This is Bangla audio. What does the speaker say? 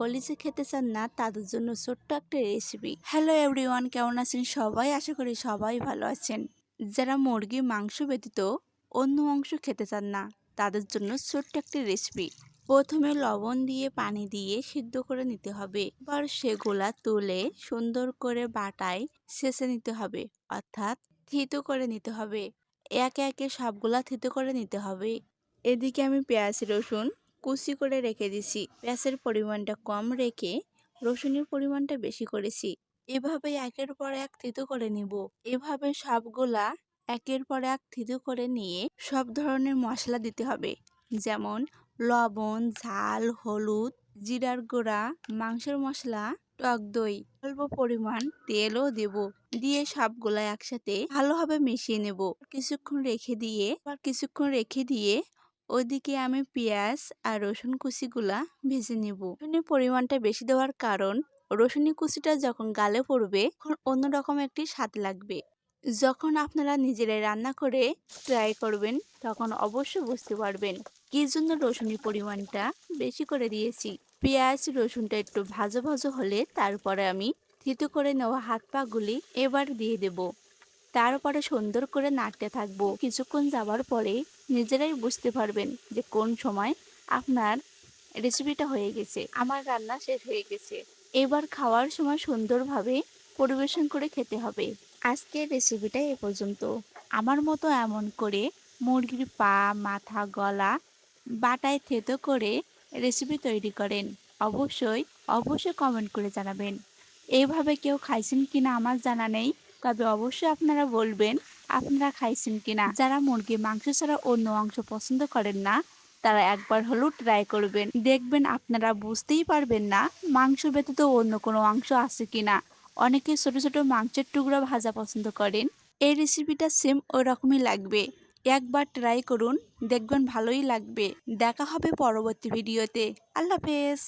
কলিজে খেতে চান না, তাদের জন্য ছোট্ট একটা রেসিপি হ্যালো এভরিওয়ান কেমন আছেন সবাই? আশা করি সবাই ভালো আছেন। যারা মুরগি মাংস ব্যতীত অন্য অংশ খেতে চান না, তাদের জন্য ছোট্ট একটি রেসিপি প্রথমে লবণ দিয়ে পানি দিয়ে সিদ্ধ করে নিতে হবে। এবার সেগুলা তুলে সুন্দর করে বাটায় ছেঁচে নিতে হবে, অর্থাৎ থিতো করে নিতে হবে। একে একে সবগুলা থিতো করে নিতে হবে। এদিকে আমি পেঁয়াজ, রসুন কুচি করে রেখে দিছি। পেঁয়াজের পরিমাণটা কম রেখে রসুনের পরিমাণটা বেশি করেছি। এভাবে একের পর এক থিতো করে নিব। এভাবে সবগুলা একের পর এক থিতু করে নিয়ে সব ধরনের মশলা দিতে হবে। যেমন লবণ, ঝাল, হলুদ, জিরার গুঁড়া, মাংসের মশলা, টক দই, অল্প পরিমাণ তেলও দেব। দিয়ে সবগুলা একসাথে ভালোভাবে মিশিয়ে নেব। কিছুক্ষণ রেখে দিয়ে কিছুক্ষণ রেখে দিয়ে ওইদিকে আমি পেঁয়াজ আর রসুন কুচিগুলা ভেজে নেব। রসুনের পরিমাণটা বেশি দেওয়ার কারণ রসুনি কুচিটা যখন গালে পড়বে, তখন অন্যরকম একটি স্বাদ লাগবে। যখন আপনারা নিজেরাই রান্না করে ট্রাই করবেন, তখন অবশ্যই বুঝতে পারবেন কি জন্য রসুনের পরিমাণটা বেশি করে দিয়েছি। পেঁয়াজ, রসুনটা একটু ভাজা ভাজো হলে তারপরে আমি থিতু করে নেওয়া হাত পাগুলি এবার দিয়ে দেব। তারপরে সুন্দর করে নাড়তে থাকব। কিছুক্ষণ যাওয়ার পরে নিজেরাই বুঝতে পারবেন যে কোন সময় আপনার রেসিপিটা হয়ে গেছে। আমার রান্না শেষ হয়ে গেছে। এবার খাওয়ার সময় সুন্দরভাবে পরিবেশন করে খেতে হবে। আজকের রেসিপিটা এ পর্যন্ত। আমার মতো এমন করে মুরগির পা, মাথা, গলা বাটায় থেতো করে রেসিপি তৈরি করেন। অবশ্যই অবশ্যই কমেন্ট করে জানাবেন। এইভাবে কেউ খাইছেন কিনা আমার জানা নেই। তবে অবশ্যই আপনারা বলবেন আপনারা খাইছেন কিনা? যারা মুরগি, মাংস ছাড়া অন্য অংশ পছন্দ করেন না, তারা একবার হলেও ট্রাই করবেন। দেখবেন আপনারা বুঝতেই পারবেন না মাংস ব্যতীত অন্য কোনো অংশ আছে কিনা। অনেকে ছোট ছোট মাংসের টুকরো ভাজা পছন্দ করেন। এই রেসিপিটা সেম ওই রকমই লাগবে। একবার ট্রাই করুন, দেখবেন ভালোই লাগবে। দেখা হবে পরবর্তী ভিডিওতে আল্লাহ হাফেজ!